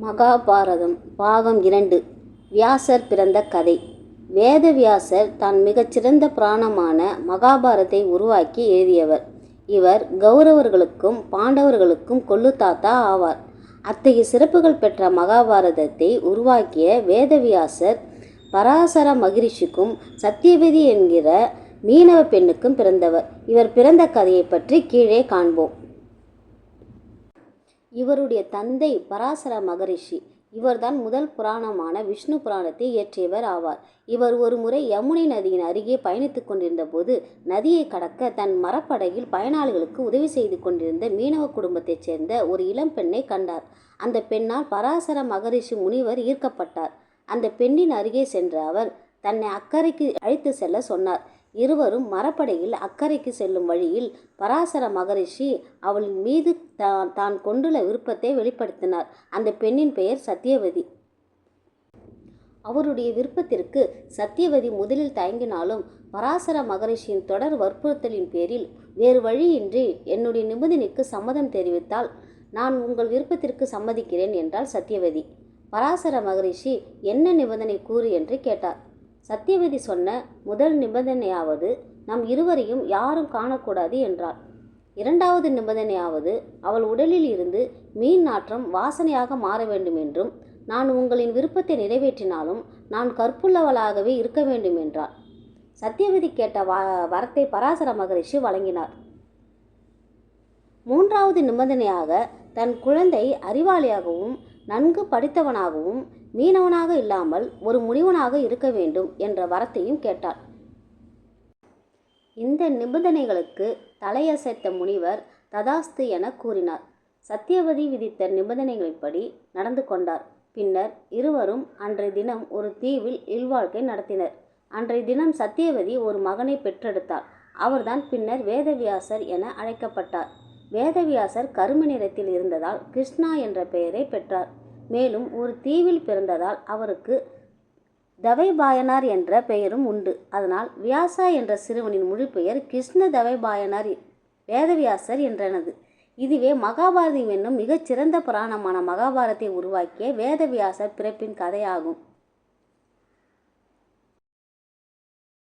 மகாபாரதம் பாகம் இரண்டு. வியாசர் பிறந்த கதை. வேதவியாசர் தான் மிகச்சிறந்த புராணமான மகாபாரத்தை உருவாக்கி எழுதியவர். இவர் கௌரவர்களுக்கும் பாண்டவர்களுக்கும் கொள்ளுத்தாத்தா ஆவார். அத்தகைய சிறப்புகள் பெற்ற மகாபாரதத்தை உருவாக்கிய வேதவியாசர் பராசர மகிரிஷிக்கும் சத்தியவதி என்கிற மீனவ பெண்ணுக்கும் பிறந்தவர். இவர் பிறந்த கதையை பற்றி கீழே காண்போம். இவருடைய தந்தை பராசர மகரிஷி. இவர்தான் முதல் புராணமான விஷ்ணு புராணத்தை இயற்றியவர் ஆவார். இவர் ஒரு முறை யமுனை நதியின் அருகே பயணித்துக் கொண்டிருந்த போது நதியை கடக்க தன் மரப்படகில் பயனாளிகளுக்கு உதவி செய்து கொண்டிருந்த மீனவ குடும்பத்தைச் சேர்ந்த ஒரு இளம் பெண்ணை கண்டார். அந்த பெண்ணால் பராசர மகரிஷி முனிவர் ஈர்க்கப்பட்டார். அந்த பெண்ணின் அருகே சென்ற அவர் தன்னை அக்கறைக்கு அழைத்து செல்ல சொன்னார். இருவரும் மரப்படையில் அக்கறைக்கு செல்லும் வழியில் பராசர மகரிஷி அவளின் மீது தான் தான் கொண்டுள்ள விருப்பத்தை வெளிப்படுத்தினார். அந்த பெண்ணின் பெயர் சத்தியவதி அவருடைய விருப்பத்திற்கு சத்தியவதி முதலில் தயங்கினாலும் பராசர மகரிஷியின் தொடர் வற்புறுத்தலின் பேரில் வேறு வழியின்றி என்னுடைய நிபந்தனைக்கு சம்மதம் தெரிவித்தால் நான் உங்கள் விருப்பத்திற்கு சம்மதிக்கிறேன் என்றாள் சத்தியவதி பராசர மகரிஷி என்ன நிபந்தனை கூறு என்று கேட்டார். சத்தியவதி சொன்ன முதல் நிபந்தனையாவது நம் இருவரையும் யாரும் காணக்கூடாது என்றாள். இரண்டாவது நிபந்தனையாவது அவள் உடலில் இருந்து மீன் நாற்றம் வாசனையாக மாற வேண்டும் என்றும் நான் உங்களின் விருப்பத்தை நிறைவேற்றினாலும் நான் கற்புள்ளவளாகவே இருக்க வேண்டும் என்றார் சத்தியவதி கேட்ட வ வரத்தை பராசர மகரிஷி வழங்கினார். மூன்றாவது நிபந்தனையாக தன் குழந்தை அறிவாளியாகவும் நன்கு படித்தவனாகவும் மீனவனாக இல்லாமல் ஒரு முனிவனாக இருக்க வேண்டும் என்ற வரத்தையும் கேட்டார் இந்த நிபந்தனைகளுக்கு தலையசைத்த முனிவர் ததாஸ்து என கூறினார். சத்தியவதி விதித்த நிபந்தனைகளின்படி நடந்து கொண்டார். பின்னர் இருவரும் அன்றைய தினம் ஒரு தீவில் இல்வாழ்க்கை நடத்தினர். அன்றைய தினம் சத்தியவதி ஒரு மகனை பெற்றெடுத்தார் அவர்தான் பின்னர் வேதவியாசர் என அழைக்கப்பட்டார். வேதவியாசர் கரும நிறத்தில் இருந்ததால் கிருஷ்ணா என்ற பெயரை பெற்றார். மேலும் ஒரு தீவில் பிறந்ததால் அவருக்கு தவைபாயனார் என்ற பெயரும் உண்டு. அதனால் வியாசா என்ற சிறுவனின் முழு பெயர் கிருஷ்ண தவைபாயனார் வேதவியாசர் என்றனது. இதுவே மகாபாரதம் என்னும் மிகச்சிறந்த புராணமான மகாபாரதத்தை உருவாக்கிய வேதவியாசர் பிறப்பின் கதையாகும்.